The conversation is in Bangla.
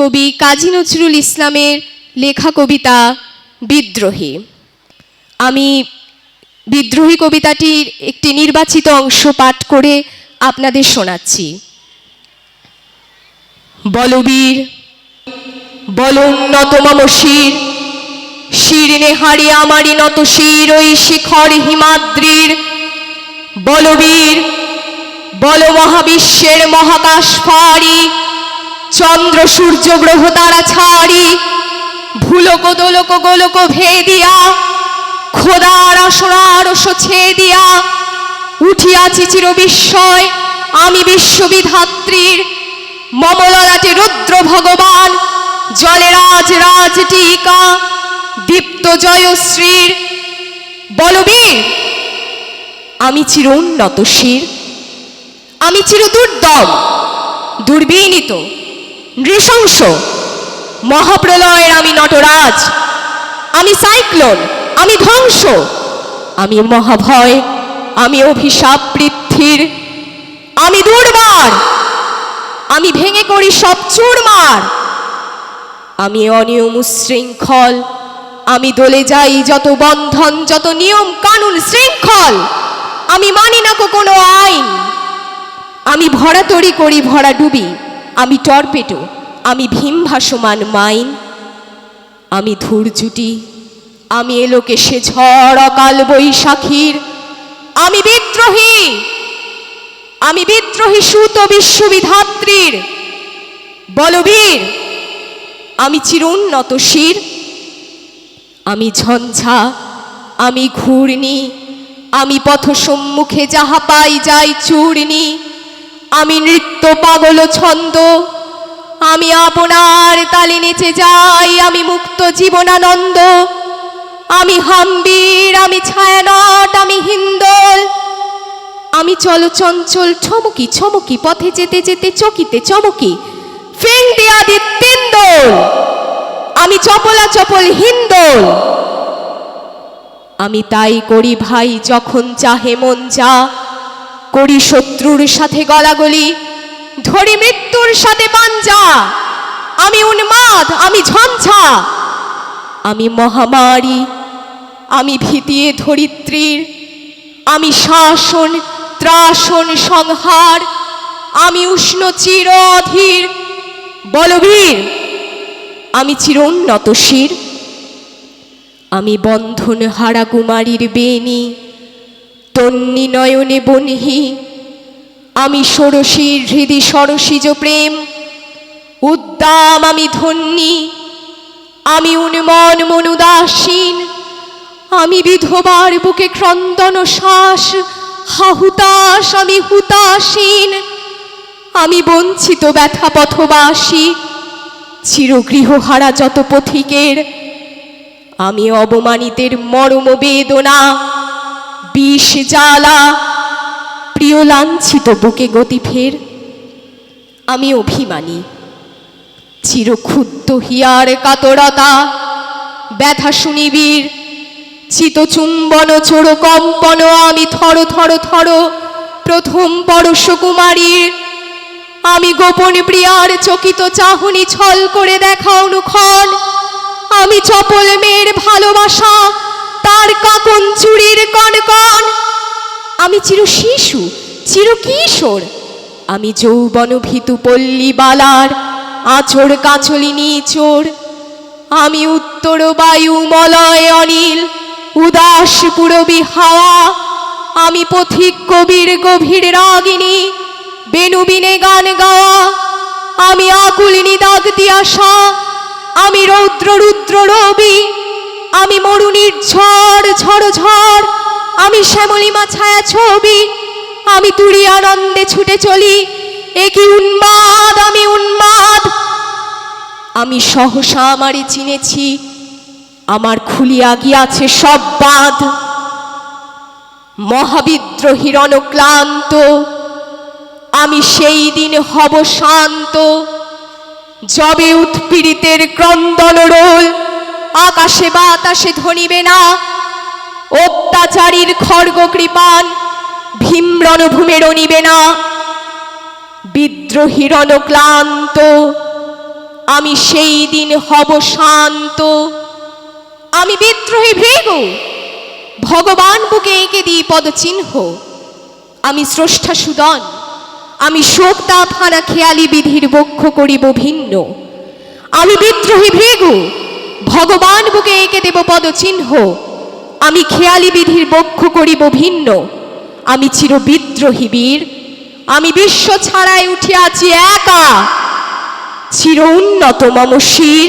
কবি কাজী নজরুল ইসলামের লেখা কবিতা বিদ্রোহী। আমি বিদ্রোহী কবিতাটির একটি নির্বাচিত অংশ পাঠ করে আপনাদের শোনাচ্ছি। বলবীর বলোন্নত মম শির শির নেহারি আমারি নত শির, ওই শিখর হিমাদ্রির। বলবীর, বল মহাবিশ্বের মহাকাশ ফাড়ি চন্দ্র, সূর্য, গ্রহ, তারা ছাড়ি। ভুলক দোলক গোলক ভেদিয়া। খোদার আসরার দিয়া উঠিয়াছি চির বিস্ময়, আমি বিশ্ববিধাত্রীর। মমললাটে রুদ্র ভগবান, জলে রাজ রাজ টিকা। দীপ্ত জয়শ্রীর। বলবীর আমি চির উন্নত শির। আমি চির দুর্দম, দুর্বিনীত। নৃশংস। মহাপ্রলয়ের আমি নটরাজ। আমি সাইক্লোন, আমি ধ্বংস। আমি মহাভয়, আমি অভিশাপ পৃথ্বীর আমি দুর্বার। আমি ভেঙে করি সব চুরমার। আমি অনিয়ম শৃঙ্খল আমি দলে যাই যত বন্ধন, যত নিয়ম কানুন শৃঙ্খল। আমি মানি না কোনো আইন। আমি ভরা তরি করি ভরা ডুবি। আমি টর্পেটো আমি ভীম ভাসমান মাইন, আমি ধূর্জুটি, আমি এলোকে সে ঝড় অকাল বৈশাখীর, আমি বিদ্রোহী আমি বিদ্রোহী সুত বিশ্ববিধাত্রীর, বলবীর, আমি চিরোন্নত শির, আমি ঝঞ্ঝা, আমি ঘূর্ণি, আমি পথ সম্মুখে যাহা পাই যাই চূর্ণি, আমি নৃত্য পাগল ছন্দ আমি আপনার তালে নেচে যাই, আমি মুক্ত জীবনানন্দ। আমি হাম্বির, আমি ছায়ানট, আমি হিন্দোল। আমি চলচঞ্চল ছমকি ছমকি, পথে যেতে যেতে, চকিতে চমকি ফিং দিয়া আমি চপলা চপল হিন্দোল। আমি তাই করি ভাই যখন চাহে মন যা, করি শত্রুর সাথে গলাগলি। ধরি মৃত্যুর সাথে পাঞ্জা। আমি উন্মাদ, আমি ঝঞ্ঝা। আমি মহামারী, আমি ভীতিয়ে ধরিত্রীর। আমি শাসন, ত্রাসন সংহার। আমি উষ্ণ চির অধীর বলবীর, আমি চির উন্নত শির। আমি বন্ধন হারা কুমারীর বেনি তন্নি নয়নে বনহি। আমি ষোড়শীর হৃদি সরসিজ প্রেম। উদ্দাম আমি ধন্যী। আমি উন্মন মনুদাসীন। আমি বিধবার বুকে ক্রন্দন শ্বাস। হাহুতাস আমি হুতাসীন আমি বঞ্চিত ব্যথা পথবাসী। চিরগৃহহারা যত পথিকের। আমি অবমানিতের মরম বেদনা বিষ জ্বালা প্রিয় লাঞ্ছিত বুকে গতি ফের, আমি অভিমানী। চিরক্ষুদ্ধ হিয়ার কাতরতা, ব্যথা শুনিবীর চিতচুম্বন চোর কম্পন, আমি থর থর থর, প্রথম পরশ কুমারীর। আমি গোপন প্রিয়ার চকিত চাহনি ছল করে দেখা অনুক্ষণ আমি চপল মেয়ের ভালোবাসা, তার কাকন চুরির কনকন। আমি চির শিশু চির কিশোর আমি যৌবন ভীতু পল্লী বালার আচর কাঁচলিনী চোর আমি উত্তর বায়ু মলয় অনিল, উদাস পুরবী হাওয়া। আমি পথিক কবির গভীর রাগিনী, বেনুবিনে গান গাওয়া। আমি আকুলিনী দাগ দিয়াশা আমি রৌদ্র রুদ্র রবি। আমি মরুনির ঝড় ঝড় ঝড় আমি শ্যামলিমা ছায়া ছবি। আমি তুরি আনন্দে ছুটে চলি। একই উন্মাদ? আমি উন্মাদ। আমি সহসা আমারে চিনেছি। আমার খুলিয়া গিয়াছে সব বাঁধ। মহাবিদ্রোহীর অনক্লান্ত আমি সেই দিন হব শান্ত। যবে উৎপীড়িতের ক্রন্দন রোল। আকাশে বাতাসে ধনিবে না। অত্যাচারীর খড়গ কৃপান। ভীম রণভূমে রণিবে না। বিদ্রোহীর অনক্লান্ত আমি সেই দিন হব শান্ত। আমি বিদ্রোহী ভৃগু। ভগবান বুকে এঁকে দিই পদচিহ্ন। আমি স্রষ্টা সুদন। আমি শোক তাপহানা খেয়ালি বিধির বক্ষ করিব ভিন্ন। আমি বিদ্রোহী ভৃগু। ভগবান বুকে এঁকে দেব পদচিহ্ন। আমি খেয়ালি বিধির বক্ষ করিব ভিন্ন। আমি চির বিদ্রোহী বীর। আমি বিশ্ব ছাড়াই উঠিয়াছি একা। চির উন্নত মম শির